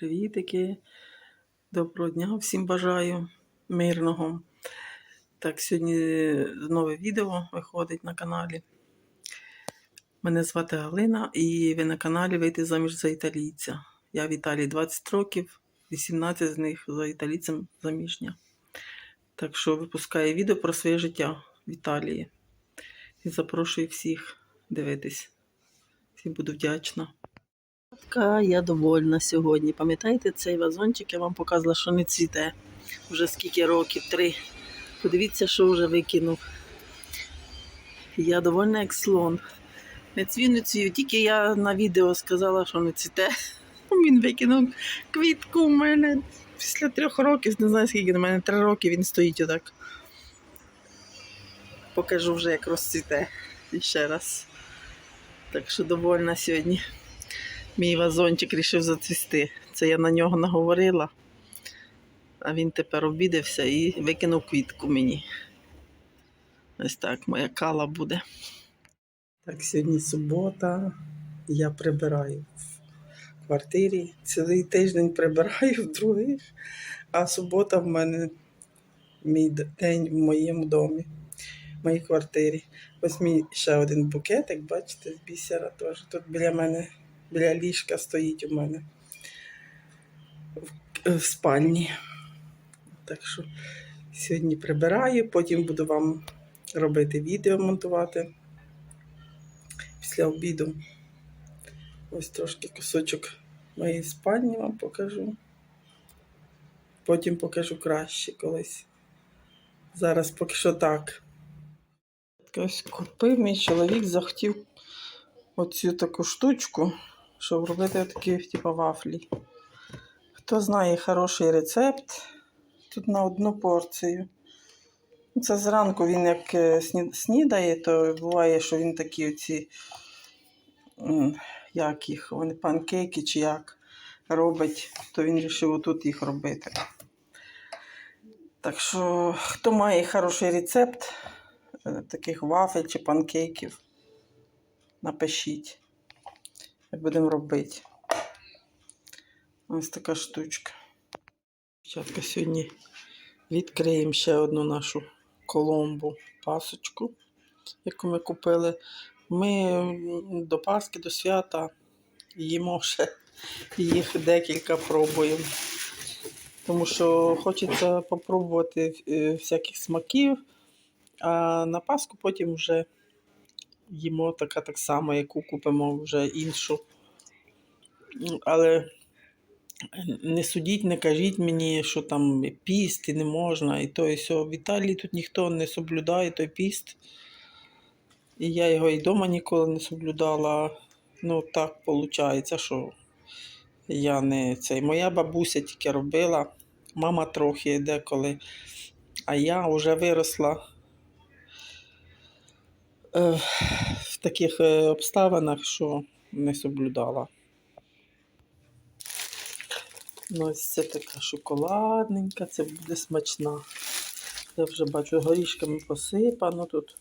Привітики. Доброго дня всім бажаю мирного. Так, сьогодні нове відео виходить на каналі. Мене звати Галина, і ви на каналі Вийти заміж за італійця. Я в Італії 20 років, 18 з них за італійцем заміжня. Так що випускаю відео про своє життя в Італії. І запрошую всіх дивитись. Всім буду вдячна. Така я довольна сьогодні. Пам'ятаєте цей вазончик? Я вам показувала, що не цвіте. Вже скільки років? Три. Подивіться, що вже викинув. Я довольна як слон. Не цвів, не. Тільки я на відео сказала, що не цвіте. Він викинув квітку у мене після трьох років, не знаю скільки на мене, три роки він стоїть отак. Покажу вже, як розцвіте. І ще раз. Так що довольна сьогодні. Мій вазончик рішив зацвісти. Це я на нього наговорила. А він тепер обідався і викинув квітку мені. Ось так моя кала буде. Так, сьогодні субота. Я прибираю в квартирі. Цілий тиждень прибираю в других, а субота в мене мій день в моєму домі, в моїй квартирі. Ось мій ще один букетик, бачите, з бісера теж. Тут біля мене, біля ліжка стоїть у мене в, спальні. Так що сьогодні прибираю, потім буду вам робити відео монтувати після обіду. Ось трошки кусочок моєї спальні вам покажу. Потім покажу краще колись. Зараз поки що так. Ось купив мій чоловік, захотів оцю таку штучку, щоб робити такі, типу, вафлі. Хто знає хороший рецепт, тут на одну порцію. Це зранку він як е, снідає, то буває, що він такі оці, як їх, вони панкейки чи як робить, то він вирішив отут їх робити. Так що, хто має хороший рецепт е, таких вафель чи панкейків, напишіть, будемо робити. Ось така штучка. Дівчатка, сьогодні відкриємо ще одну нашу коломбу пасочку, яку ми купили. Ми до Пасхи, до свята їмо ще їх декілька пробуємо. Тому що хочеться попробувати е, всяких смаків, а на Пасху потім вже їмо така так само, яку купимо вже іншу. Але не судіть, не кажіть мені, що там піст і не можна, і то, і сьо. В Італії тут ніхто не соблюдає той піст. І я його і вдома ніколи не соблюдала. Ну, так виходить, що я не цей. Моя бабуся тільки робила, мама трохи деколи. А я вже виросла в таких е, обставинах, що не соблюдала. Ну, ось це така шоколадненька, це буде смачна. Я вже бачу горішками посипано тут.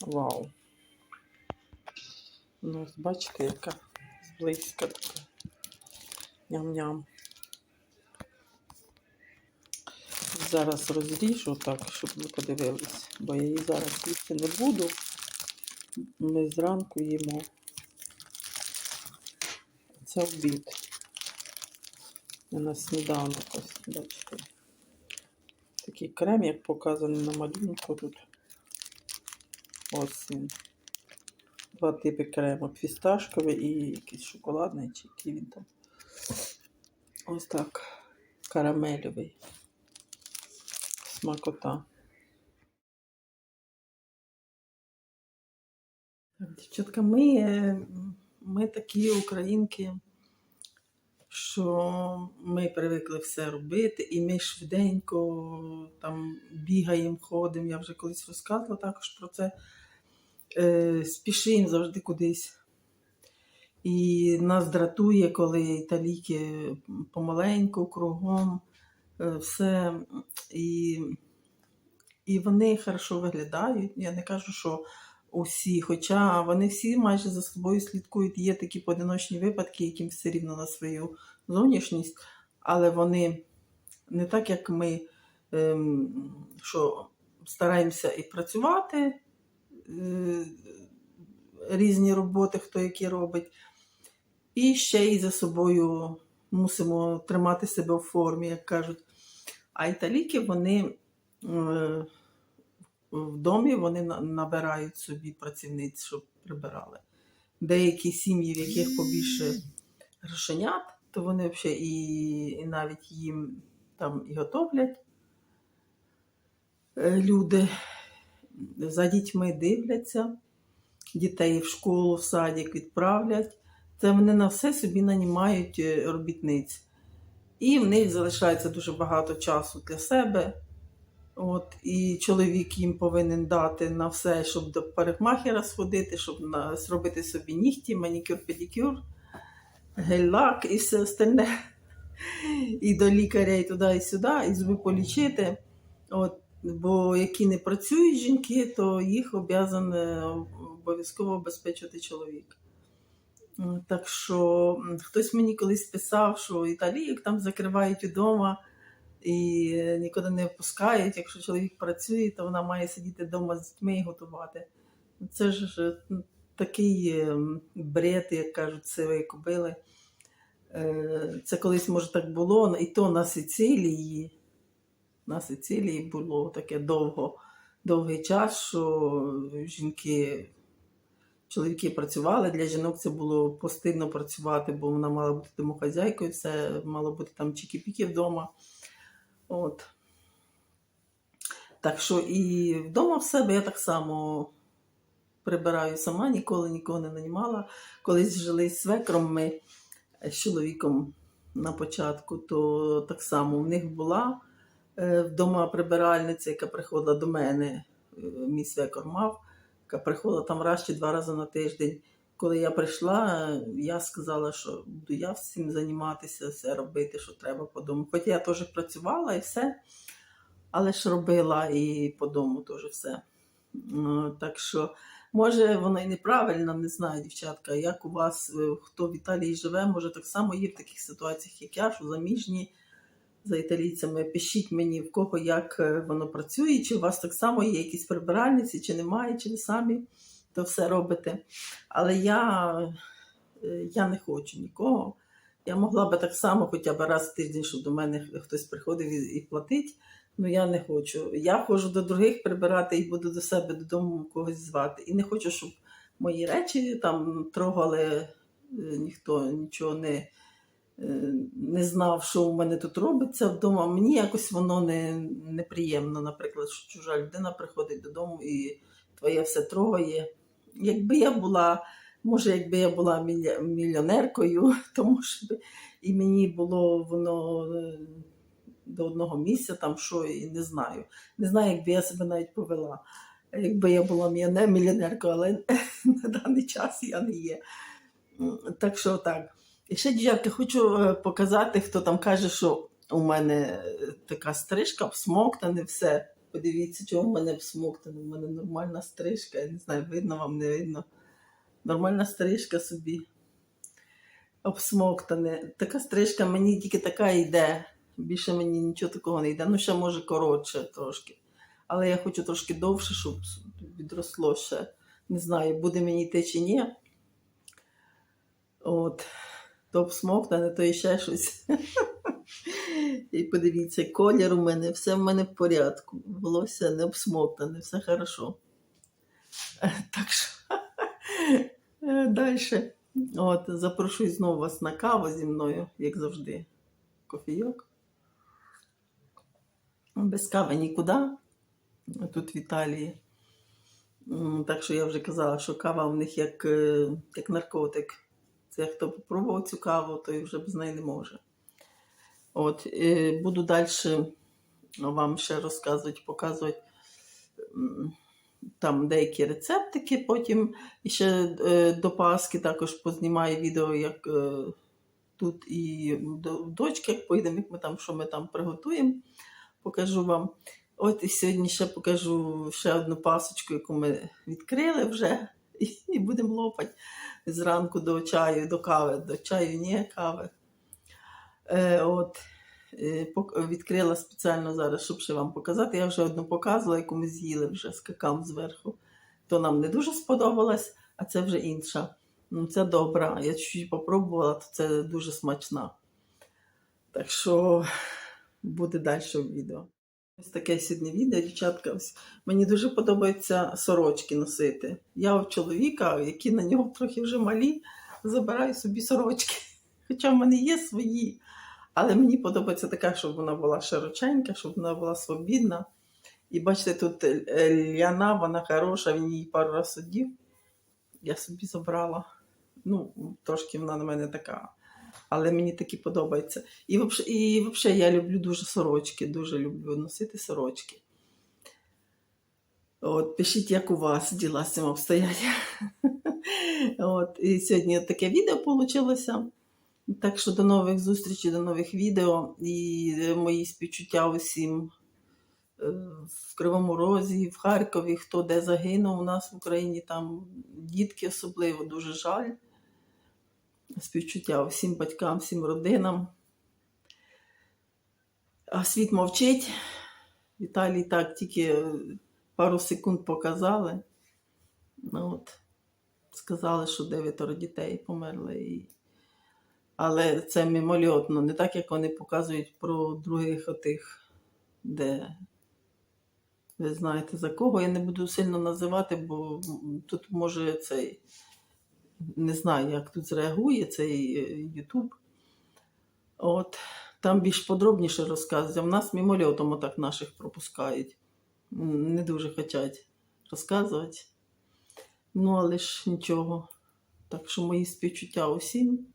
Вау. Ну, ось бачите, яка зблизька така. Ням-ням. Зараз розріжу так, щоб ви подивились, бо я її зараз їсти не буду. Ми зранку їмо. Це обід. Я на сніданок ось, бачите. Такий крем, як показаний на малюнку тут. Ось він. Два типи крему. Фісташковий і якийсь шоколадний, чи який він там. Ось так. Карамельовий. Смакота. Дівчатка, ми, е, ми такі українки, що ми привикли все робити, і ми швиденько там бігаємо, ходимо. Я вже колись розказувала також про це. Е, спішимо завжди кудись. І нас дратує, коли італійки помаленьку, кругом, все. І, і вони хорошо виглядають. Я не кажу, що усі, хоча вони всі майже за собою слідкують. Є такі поодиночні випадки, яким все рівно на свою зовнішність, але вони не так, як ми, ем, що стараємося і працювати, е, різні роботи, хто які робить, і ще й за собою мусимо тримати себе в формі, як кажуть. А італійки вони е, в домі вони набирають собі працівниць, щоб прибирали. Деякі сім'ї, в яких побільше грошенят, то вони взагалі і, і навіть їм там і готовлять е, люди, за дітьми дивляться, дітей в школу, в садик відправлять. Це вони на все собі нанімають е, робітниць. І в них залишається дуже багато часу для себе. От, і чоловік їм повинен дати на все, щоб до парикмахера сходити, щоб на, зробити собі нігті, манікюр, педикюр, гель-лак і все остальне. І до лікаря, і туди, і сюди, і зуби полічити. От, бо які не працюють жінки, то їх обов'язково обезпечувати чоловік. Так що хтось мені колись писав, що італійок там закривають вдома і нікуди не впускають. Якщо чоловік працює, то вона має сидіти вдома з дітьми і готувати. Це ж е, такий е, бред, як кажуть, сивої кобили. Е, Це колись, може, так було, і то на Сицилії. На Сицилії було таке довго, довгий час, що жінки, чоловіки працювали. Для жінок це було постійно працювати, бо вона мала бути домохазяйкою, все мало бути там чікі-піки вдома. От. Так що і вдома в себе я так само прибираю сама, ніколи нікого не нанімала. Колись жили з свекром ми з чоловіком на початку, то так само в них була е, вдома прибиральниця, яка приходила до мене, е, мій свекор мав, приходила там раз чи два рази на тиждень. Коли я прийшла, я сказала, що буду я всім займатися, все робити, що треба по дому. Хоча я теж працювала і все, але ж робила і по дому теж все. Ну, Так що, може, воно і неправильно, не знаю, дівчатка, як у вас, е, хто в Італії живе, може так само є в таких ситуаціях, як я, що заміжні за італійцями. Пишіть мені, в кого як е, воно працює, чи у вас так само є якісь прибиральниці, чи немає, чи ви самі то все робите. Але я, е, я не хочу нікого. Я могла би так само хоча б раз в тиждень, щоб до мене хтось приходив і, платить. Ну я не хочу. Я ходжу до других прибирати і буду до себе додому когось звати. І не хочу, щоб мої речі там трогали, е, ніхто нічого не, не знав, що у мене тут робиться вдома. Мені якось воно не, неприємно, наприклад, що чужа людина приходить додому і твоє все трогає. Якби я була, може, якби я була мільйонеркою, то може би і мені було воно е, до одного місця, там що і не знаю. Не знаю, якби я себе навіть повела. Якби я була мільйоне- мільйонеркою, але на даний час я не є. Так що так. І ще, дівчатки, хочу е, показати, хто там каже, що у мене е, така стрижка, всмоктане все. Подивіться, чого в мене всмоктане. У мене нормальна стрижка. Я не знаю, видно вам, не видно. Нормальна стрижка собі. Обсмоктане. Така стрижка мені тільки така йде. Більше мені нічого такого не йде. Ну, ще може коротше трошки. Але я хочу трошки довше, щоб відросло ще. Не знаю, буде мені йти чи ні. От. То обсмоктане, то ще щось. І подивіться, колір у мене, все в мене в порядку. Волосся не обсмоктане, все хорошо. Так що далі. От, запрошую знову вас на каву зі мною, як завжди. Кофійок. Без кави нікуди. Тут в Італії. Так що я вже казала, що кава в них як, е, як наркотик. Це хто попробував цю каву, той вже без неї не може. От, буду далі вам ще розказувати, показувати там деякі рецептики. Потім ще е, до Пасхи також познімаю відео, як е, тут і до дочки, як поїдемо, як ми там, що ми там приготуємо, покажу вам. От і сьогодні ще покажу ще одну пасочку, яку ми відкрили вже, і будемо лопати зранку до чаю, до кави, до чаю, ні, кави. Е, от, е, відкрила спеціально зараз, щоб ще вам показати. Я вже одну показувала, яку ми з'їли вже з какам зверху. То нам не дуже сподобалась, а це вже інша. Ну, це добра. Я чуть попробувала, то це дуже смачна. Так що буде далі в відео. Ось таке сьогодні відео, дівчатка. Мені дуже подобається сорочки носити. Я у чоловіка, які на нього трохи вже малі, забираю собі сорочки. Хоча в мене є свої. Але мені подобається така, щоб вона була широченька, щоб вона була свобідна. І бачите, тут е, ляна, вона хороша, він її пару разів одів. Я собі забрала. Ну, трошки вона на мене така. Але мені такі взагалі, і взагалі я люблю дуже сорочки, дуже люблю носити сорочки. От, пишіть, як у вас діла з цим обстоять. От, і сьогодні таке відео вийшло. Так що до нових зустрічей, до нових відео. І е, мої співчуття усім е, в Кривому Розі, в Харкові, хто де загинув у нас в Україні, там дітки особливо дуже жаль. Співчуття всім батькам, всім родинам. А світ мовчить. Віталій так тільки пару секунд показали. Ну, от, сказали, що дев'ятеро дітей померли. Але це мимольотно, не так, як вони показують про других отих, де ви знаєте за кого. Я не буду сильно називати, бо тут може цей. Не знаю, як тут зреагує цей е, Ютуб. От, там більш подробніше розказується. В нас мимольотом отак наших пропускають. Не дуже хочуть розказувати. Ну, але ж нічого. Так що мої співчуття усім.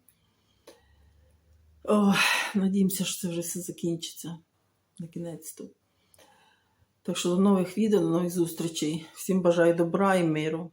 Надіємося, що це вже все закінчиться. На кінець-то. Так що до нових відео, до нових зустрічей. Всім бажаю добра і миру.